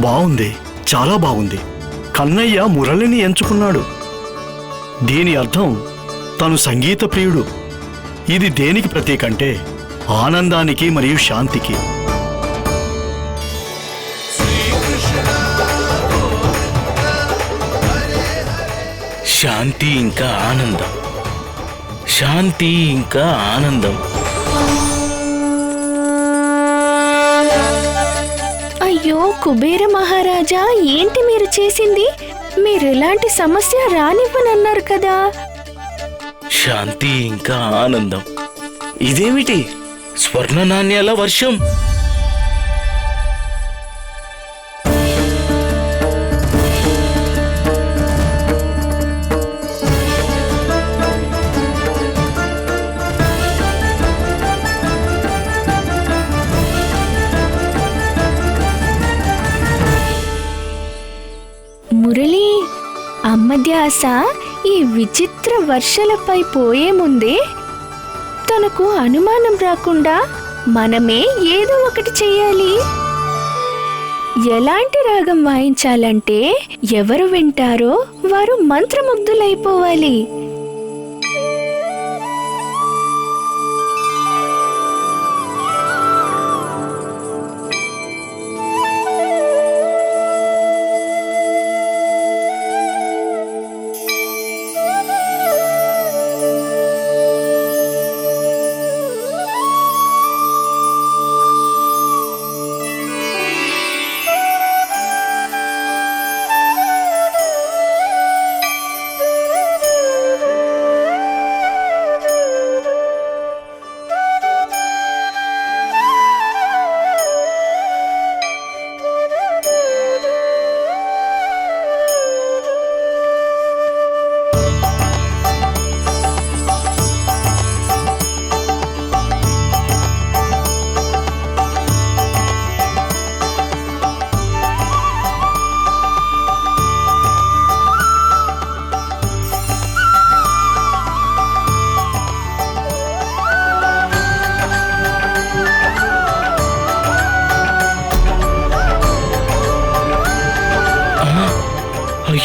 బాగుంది చాలా బాగుంది కన్నయ్య మురళిని ఎంచుకున్నాడు. దీని అర్థం తను సంగీత ప్రియుడు. ఇది దేనికి ప్రతీక అంటే ఆనందానికి మరియు శాంతికి. శాంతి ఇంకా ఆనందం. శాంతి ఇంకా ఆనందం. కుబేర మహారాజా ఏంటి మీరు చేసింది? మీరు ఎలాంటి సమస్య రానివ్వనన్నారు కదా. శాంతి ఇంకా ఆనందం. ఇదేమిటి? స్వర్ణ నాణ్యాల వర్షం? ధ్యాస ఈ విచిత్ర వర్షలపై పోయే ముందే తనకు అనుమానం రాకుండా మనమే ఏదో ఒకటి చేయాలి. ఎలాంటి రాగం వాయించాలంటే ఎవరు వింటారో వారు మంత్రముగ్ధులైపోవాలి.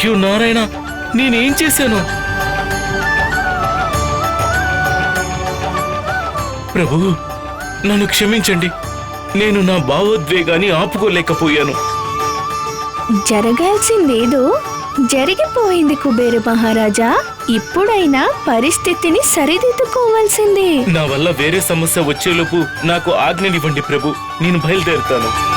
అయ్యో నారాయణ నేనేం చేశాను? ప్రభు నన్ను క్షమించండి. నేను నా భావోద్వేగాన్ని ఆపుకోలేకపోయాను. జరగాల్సిందేదో జరిగిపోయింది కుబేర మహారాజా. ఇప్పుడైనా పరిస్థితిని సరిదిద్దుకోవాల్సిందే. నా వల్ల వేరే సమస్య వచ్చేలోపు నాకు ఆజ్ఞనివ్వండి ప్రభు. నేను బయలుదేరుతాను.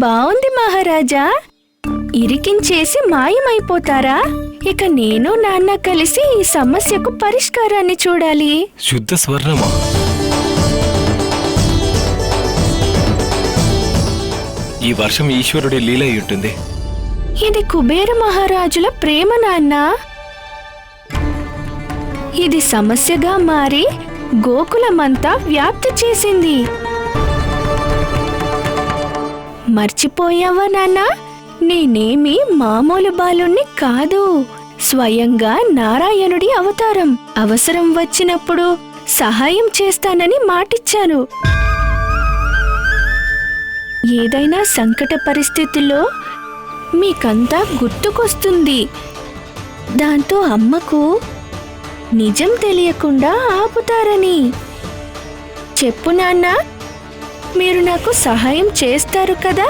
బావుంది మహారాజా. ఇరికించేసి మాయమైపోతారా? ఇక నేను నాన్న కలిసి ఈ సమస్యకు పరిష్కారాన్ని చూడాలి. శుద్ధ స్వర్ణమా? ఈ వర్షం ఈశ్వరుడి లీల అయి ఉంటుంది. ఇది కుబేర మహారాజుల ప్రేమ నాన్న. ఇది సమస్యగా మారి గోకులమంతా వ్యాప్తి చేసింది. మర్చిపోయావా నాన్న? నేనేమి మామూలు బాలుణ్ణి కాదు. స్వయంగా నారాయణుడి అవతారం. అవసరం వచ్చినప్పుడు సహాయం చేస్తానని మాటిచ్చాను. ఏదైనా సంకట పరిస్థితుల్లో మీకంతా గుర్తుకొస్తుంది. దాంతో అమ్మకు నిజం తెలియకుండా ఆపుతారని. చెప్పు నాన్నా మీరు నాకు సహాయం చేస్తారు కదా?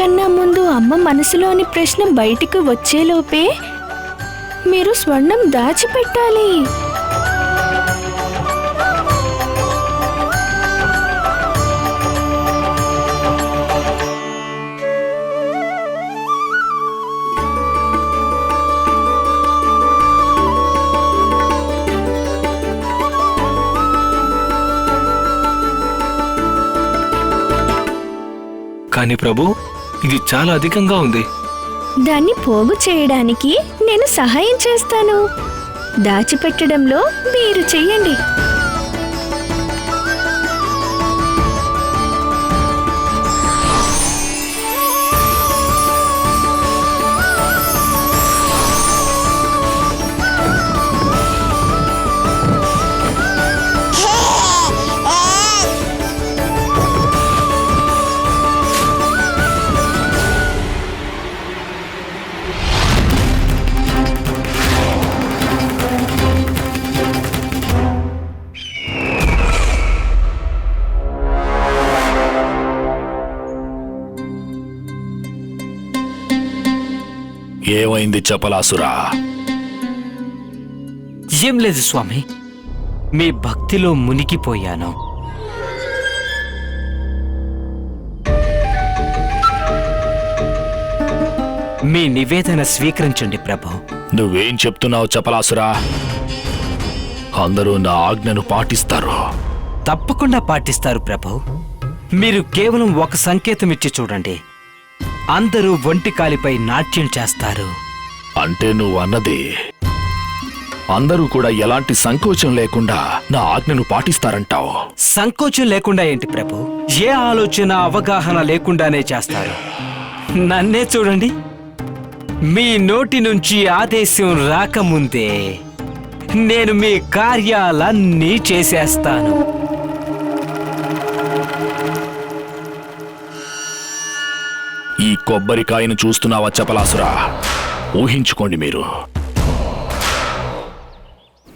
అంతకన్నా ముందు అమ్మ మనసులోని ప్రశ్న బయటికి వచ్చేలోపే మీరు స్వర్ణం దాచిపెట్టాలి. కానీ ప్రభు ఇది చాలా అధికంగా ఉంది. దాన్ని పోగు చేయడానికి నేను సహాయం చేస్తాను. దాచిపెట్టడంలో మీరు చెయ్యండి. ఏమైంది చపలాసురా? ఏం లేదు స్వామి మీ భక్తిలో మునిగిపోయాను. మీ నివేదన స్వీకరించండి ప్రభు. నువ్వేం చెప్తున్నావు చపలాసురా? అందరూ నా ఆజ్ఞను పాటిస్తారు. తప్పకుండా పాటిస్తారు ప్రభు. మీరు కేవలం ఒక సంకేతం ఇచ్చి చూడండి. అందరూ ఒంటి కాలిపై నాట్యం చేస్తారు. అంటే నువ్వు అన్నది. అందరూ కూడా ఎలాంటి సంకోచం లేకుండా నా ఆజ్ఞను పాటిస్తారంటావు. సంకోచం లేకుండా ఏంటి ప్రభు? ఏ ఆలోచన అవగాహన లేకుండానే చేస్తారు. నన్నే చూడండి. మీ నోటి నుంచి ఆదేశం రాకముందే నేను మీ కార్యాలన్నీ చేసేస్తాను. ఈ కొబ్బరికాయను చూస్తున్నావా చపలాసురా? ఊహించుకోండి మీరు.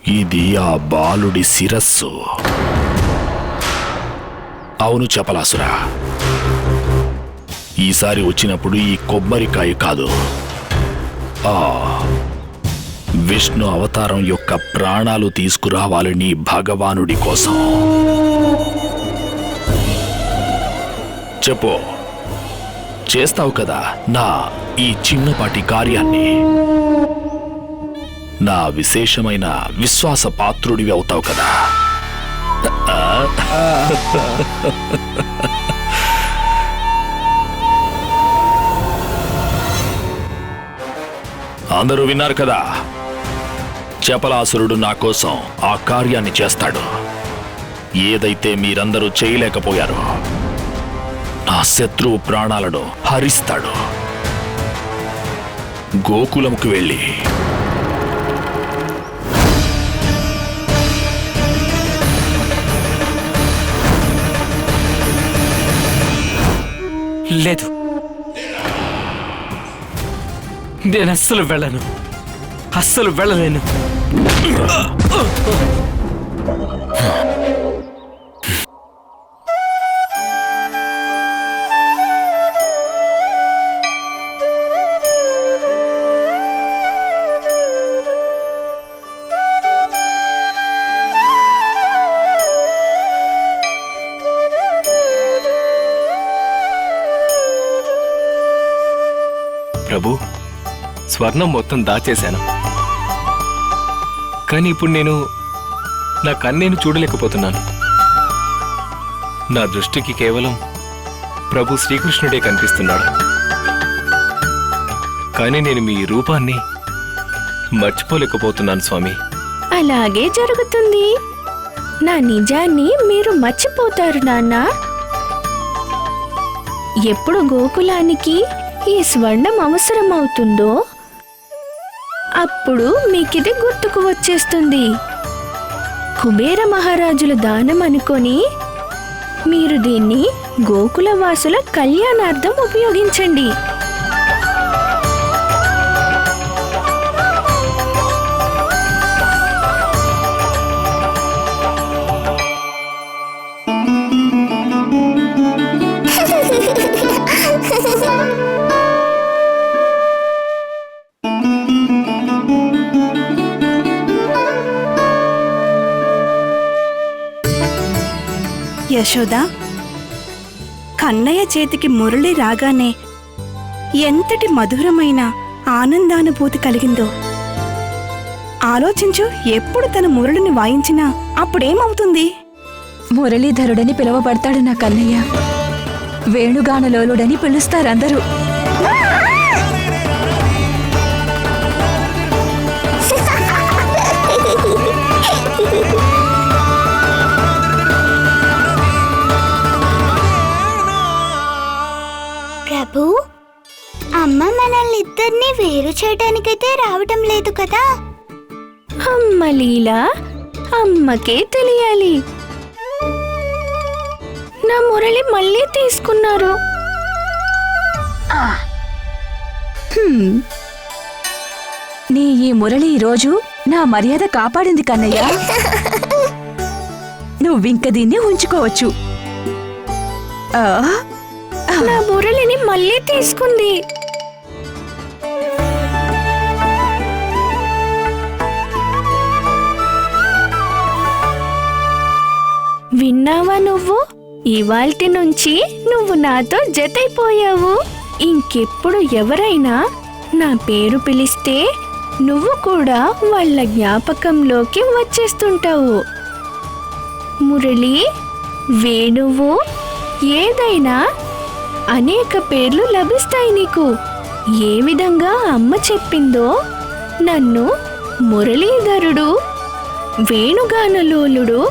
ఇది ఆ బాలుడి శిరస్సు. అవును చపలాసురా. ఈసారి వచ్చినప్పుడు ఈ కొబ్బరికాయ కాదు. ఆ విష్ణు అవతారం యొక్క ప్రాణాలు తీసుకురావాలని భగవానుడి కోసం. చెప్పు. చేస్తావు కదా? నా ఈ చిన్నపాటి కార్యాన్ని. నా విశేషమైన విశ్వాస పాత్రుడివి అవుతావు కదా? అందరూ విన్నారు కదా? చపలాసురుడు నా కోసం ఆ కార్యాన్ని చేస్తాడు. ఏదైతే మీరందరూ చేయలేకపోయారో ఆ శత్రువు ప్రాణాలను హరిస్తాడు. గోకులంకు వెళ్ళి లేదు. నేను అస్సలు వెళ్ళను. అస్సలు వెళ్ళలేను. స్వర్ణం మొత్తం దాచేశాను. కానీ ఇప్పుడు నేను నా కన్నేను చూడలేకపోతున్నాను. నా దృష్టికి కేవలం ప్రభు శ్రీకృష్ణుడే కనిపిస్తున్నాడు. కానీ నేను మీ రూపాన్ని మర్చిపోలేకపోతున్నాను స్వామి. అలాగే జరుగుతుంది. నా నిజాన్ని మీరు మర్చిపోతారు నాన్న. ఎప్పుడు గోకులానికి ఈ స్వర్ణం అవసరం అవుతుందో అప్పుడు మీకిది గుర్తుకు వచ్చేస్తుంది. కుబేర మహారాజుల దానం అనుకొని మీరు దీన్ని గోకుల వాసుల కళ్యాణార్థం ఉపయోగించండి. యశోద కన్నయ్య చేతికి మురళి రాగానే ఎంతటి మధురమైన ఆనందానుభూతి కలిగిందో. ఆలోచించు ఎప్పుడు తన మురళిని వాయించినా అప్పుడేమవుతుంది? మురళీధరుడని పిలువబడతాడు నా కన్నయ్య. వేణుగానలోలుడని పిలుస్తారందరూ. ఇద్దరిని వేరు చేయడానికైతే రావటం లేదు కదా? అమ్మ లీలా అమ్మకే తెలియాలి. నా మురళి మళ్ళీ తీసుకున్నారు. హ్మ్. నీ ఈ మురళి ఈరోజు నా మర్యాద కాపాడింది కన్నయ్య. నువ్వింక దీన్ని ఉంచుకోవచ్చు. ఆ, నా మురళిని మళ్ళీ తీసుకుంది. విన్నావా నువ్వు? ఇవాల్టి నుంచి నువ్వు నాతో జతైపోయావు. ఇంకెప్పుడు ఎవరైనా నా పేరు పిలిస్తే నువ్వు కూడా వాళ్ళ జ్ఞాపకంలోకి వచ్చేస్తుంటావు. మురళి వేణువు ఏదైనా అనేక పేర్లు లభిస్తాయి నీకు. ఏ విధంగా అమ్మ చెప్పిందో నన్ను మురళీధరుడు వేణుగానలోలుడు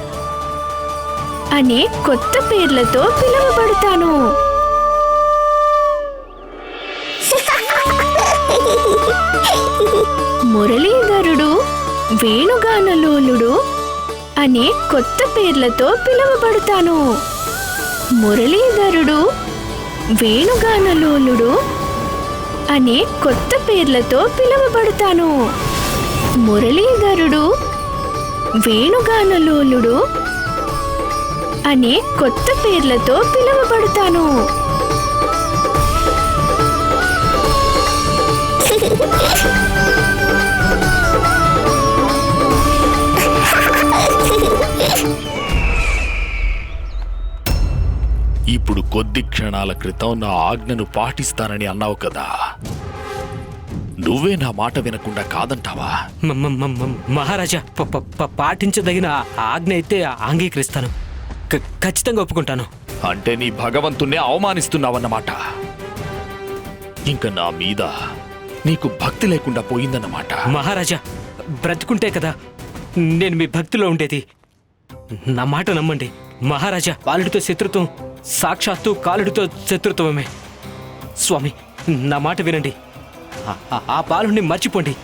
అనే కొత్త పేర్లతో పిలువబడతాను. మురళీధరుడు వేణుగానలోలుడు అనే కొత్త పేర్లతో పిలువబడతాను. మురళీధరుడు వేణుగానలోలుడు అనే కొత్త పేర్లతో పిలువబడతాను. మురళీధరుడు వేణుగానలోలుడు అనే కొత్త పేర్లతో పిలువబడతాను. ఇప్పుడు కొద్ది క్షణాల క్రితం నా ఆజ్ఞను పాటిస్తానని అన్నావు కదా. నువ్వే నా మాట వినకుండా కాదంటావా? మహారాజా పాటించదగిన ఆజ్ఞ అయితే అంగీకరిస్తాను ఖచ్చితంగా ఒప్పుకుంటాను. అంటే నీ భగవంతుణ్ణే అవమానిస్తున్నావన్నమాట. ఇంక నా మీద నీకు భక్తి లేకుండా పోయిందన్నమాట. మహారాజా బ్రతుకుంటే కదా నేను మీ భక్తిలో ఉండేది. నా మాట నమ్మండి. మహారాజా బాలుడితో శత్రుత్వం సాక్షాత్తు కాలుడితో శత్రుత్వమే. స్వామి నా మాట వినండి. ఆ- బాలుడిని మర్చిపోండి.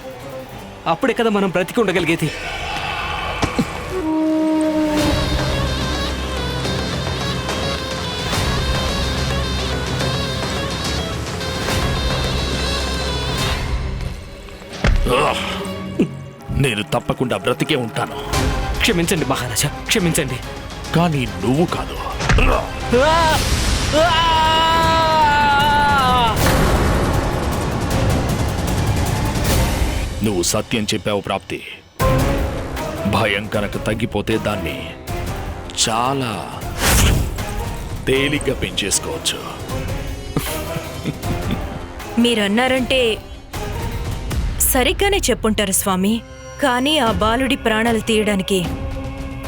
అప్పుడే కదా మనం బ్రతికి ఉండగలిగేది. నేను తప్పకుండా బ్రతికే ఉంటాను. క్షమించండి మహారాజా క్షమించండి. కానీ నువ్వు కాదు. నువ్వు సత్యం చెప్పావు ప్రాప్తి. భయం కనుక తగ్గిపోతే దాన్ని చాలా తేలిగ్గా పెంచేసుకోవచ్చు. మీరన్నారంటే సరిగ్గానే చెప్పుంటారు స్వామి. కానీ ఆ బాలుడి ప్రాణాలు తీయడానికి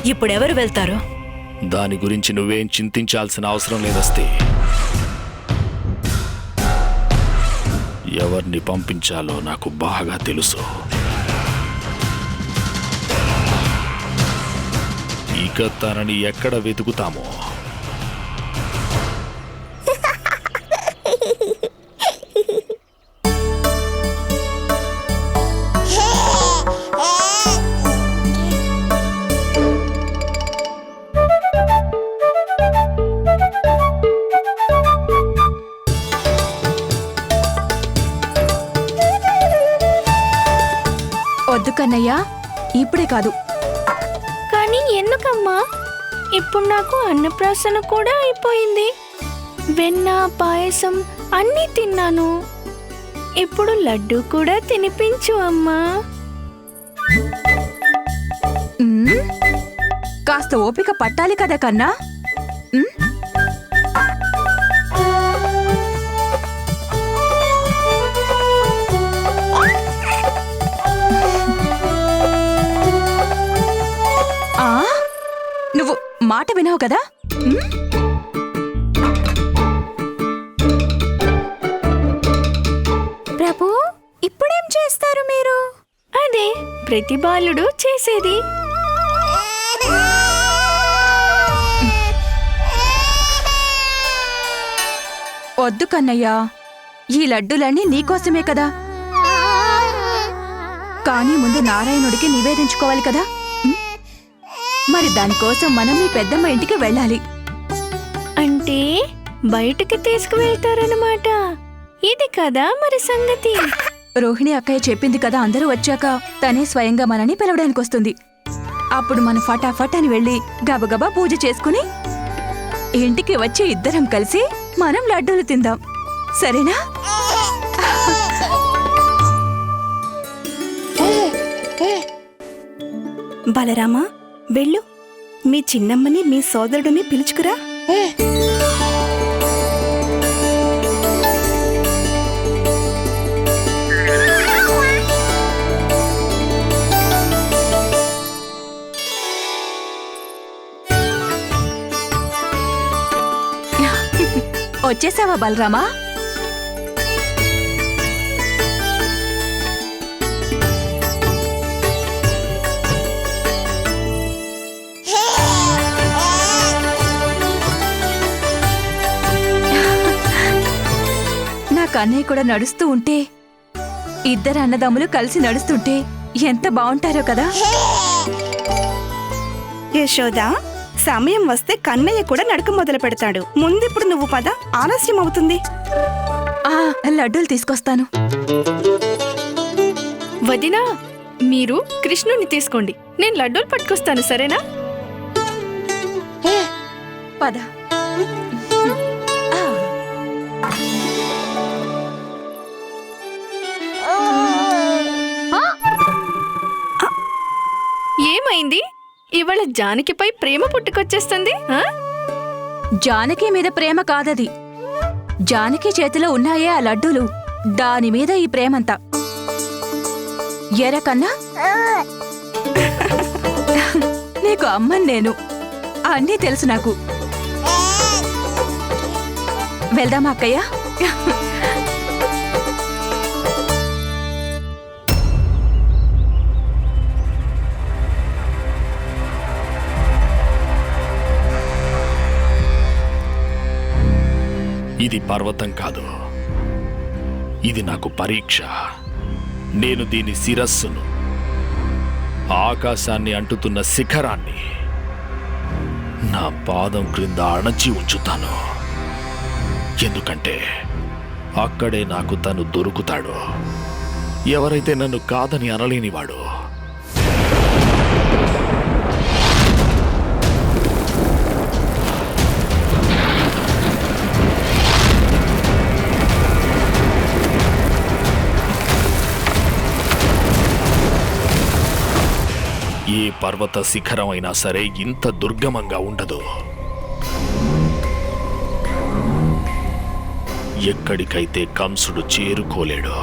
ఇప్పుడెవరు వెళ్తారు? దాని గురించి నువ్వేం చింతించాల్సిన అవసరం లేదస్తే. ఎవరిని పంపించాలో నాకు బాగా తెలుసు. ఇక తనని ఎక్కడ వెతుకుతామో? వద్దు కన్నయ్య ఇప్పుడే కాదు. కానీ ఎందుకమ్మా? ఇప్పుడు నాకు అన్నప్రాసన కూడా అయిపోయింది. వెన్న పాయసం అన్నీ తిన్నాను. ఇప్పుడు లడ్డు కూడా తినిపించు అమ్మా. కాస్త ఓపిక పట్టాలి కదా కన్నా. పాట వినవు కదా? ప్రభు ఇప్పుడేం చేస్తారు మీరు? అదే ప్రతి బాలుడు చేసేది. వద్దు కన్నయ్యా ఈ లడ్డులన్నీ నీకోసమే కదా. కానీ ముందు నారాయణుడికి నివేదించుకోవాలి కదా? మరి దానికోసం మనం మీ పెద్దమ్మ ఇంటికి వెళ్ళాలి. అంటే బయటకి తీసుకువెళ్తారన్నమాట. ఇది కదా మరి సంగతి. రోహిణి అక్కయ్య చెప్పింది కదా అందరూ వచ్చాక తనే స్వయంగా మనని పిలవడానికి వస్తుంది. అప్పుడు మనం ఫటాఫట్ అని వెళ్ళి గబగబా పూజ చేసుకుని ఇంటికి వచ్చి ఇద్దరం కలిసి మనం లడ్డూలు తిందాం. సరేనా? బలరామా వెళ్ళు. మీ చిన్నమ్మని మీ సోదరుడిని పిలుచుకురా. వచ్చేసావా బలరామా? కన్నయ్య కూడా నడుస్తూ ఉంటే ఇద్దరు అన్నదమ్ములు కలిసి నడుస్తుంటే ఎంత బాగుంటారో కదా? యశోదా సమయం వస్తే కన్నయ్య కూడా నడక మొదలు పెడతాడు. ముందిప్పుడు నువ్వు పద ఆలస్యం అవుతుంది. ఆ లడ్డూలు తీసుకొస్తాను. వదినా మీరు కృష్ణుని తీసుకోండి. నేను లడ్డూలు పట్టుకొస్తాను సరేనా? పద. ఇవాళ జానకిపై ప్రేమ పుట్టుకొచ్చేస్తుంది జానకి మీద ప్రేమ కాదది. జానకి చేతిలో ఉన్నాయే ఆ లడ్డూలు దాని మీద ఈ ప్రేమంతా. ఎరకన్నా నీకు అమ్మని నేను. అన్నీ తెలుసు నాకు. వెళ్దామా అక్కయ్య? ఇది పర్వతం కాదు. ఇది నాకు పరీక్ష. నేను దీని శిరస్సును ఆకాశాన్ని అంటుతున్న శిఖరాన్ని నా పాదం క్రింద అణచి ఉంచుతాను. ఎందుకంటే అక్కడే నాకు తను దొరుకుతాడు. ఎవరైతే నన్ను కాదని అనలేనివాడు పర్వత శిఖరం అయినా సరే ఇంత దుర్గమంగా ఉండదు. ఎక్కడికైతే కంసుడు చేరుకోలేడు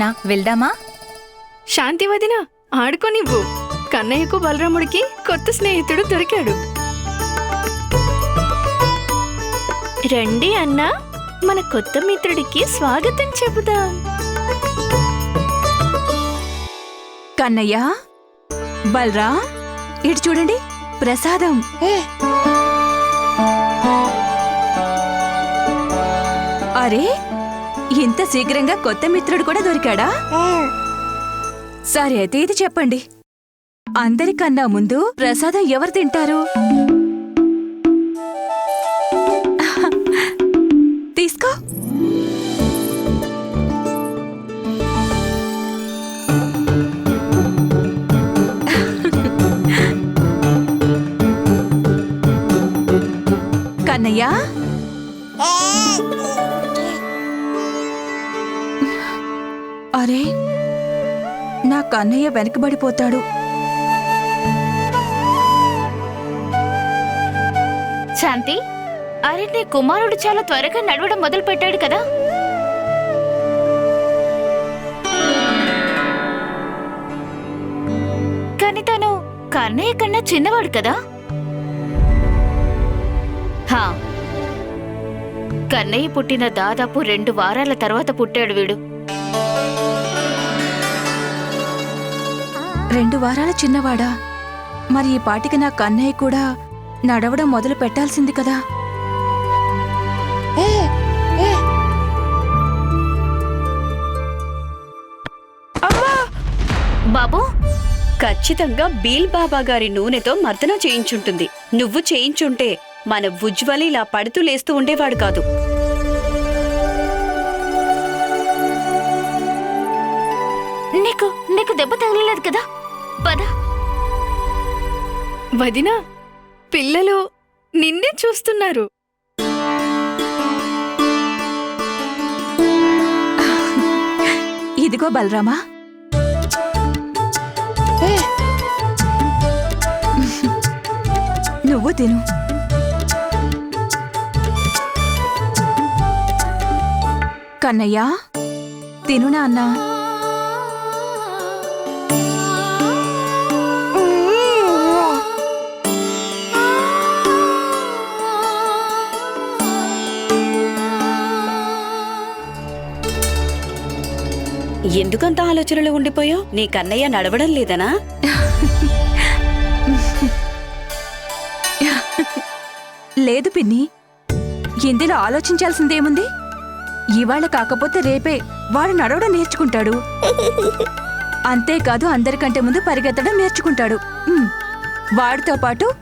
రానన్నా వెళ్దామా? శాంతి వదిన ఆడుకోనివ్వు. కన్నయ్యకు బలరాముడికి కొత్త స్నేహితుడు దొరికాడు. రండి అన్నా మన కొత్త మిత్రుడికి స్వాగతం చెబుదాం. కన్నయ్య బల్రా ఇటు చూడండి ప్రసాదం. అరే ఇంత శీఘ్రంగా కొత్త మిత్రుడు కూడా దొరికాడా? సరే అయితే ఇది చెప్పండి. అందరికన్నా ముందు ప్రసాదం ఎవరు తింటారు? తీసుకో. కన్నయ్య? కన్నయ్య వెనకబడిపోతాడు. శాంతి అరే నీ కుమారుడు చాలా త్వరగా నడవడం మొదలు పెట్టాడు కదా. కానీ తను కన్నయ్య కన్నా చిన్నవాడు కదా. హా కన్నయ్య పుట్టిన దాదాపు రెండు వారాల తర్వాత పుట్టాడు వీడు. రెండు వారాల చిన్నవాడా? మరి ఈ పాటికి నా కన్నయ్య కూడా నడవడం మొదలు పెట్టాల్సింది కదా. బాబు ఖచ్చితంగా బీల్ బాబా గారి నూనెతో మర్దన చేయించుంటుంది. నువ్వు చేయించుంటే మన ఉజ్వలి ఇలా పడుతూ లేస్తూ ఉండేవాడు కాదు. నీకు నీకు దెబ్బ తగలలేదు కదా? పద. వదినా పిల్లలు నిన్నే చూస్తున్నారు. ఇదిగో బలరామా. నువ్వు తిను. కన్నయ్య తిను నాన్నా ఎందుకంత ఆలోచనలో ఉండిపోయావు నీ కన్నయ్య నడవడం లేదనా? లేదు పిన్ని. ఇందులో ఆలోచించాల్సిందేముంది? ఇవాళ కాకపోతే రేపే వాడు నడవడం నేర్చుకుంటాడు. అంతేకాదు అందరికంటే ముందు పరిగెత్తడం నేర్చుకుంటాడు. వాడితో పాటు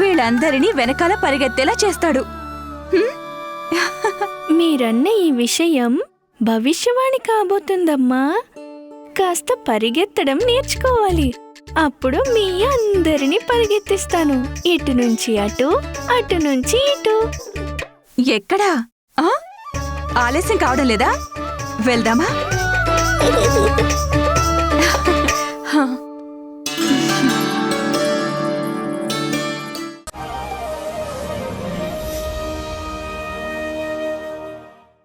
వీళ్ళందరినీ వెనకాల పరిగెత్తేలా చేస్తాడు. మీరన్న ఈ విషయం భవిష్యవాణి కాబోతుందమ్మా. కాస్త పరిగెత్తడం నేర్చుకోవాలి. అప్పుడు మీ అందరినీ పరిగెత్తిస్తాను. ఇటు నుంచి అటు అటు నుంచి ఇటు. ఎక్కడా? ఆలస్యం కావడం లేదా? వెళ్దామా?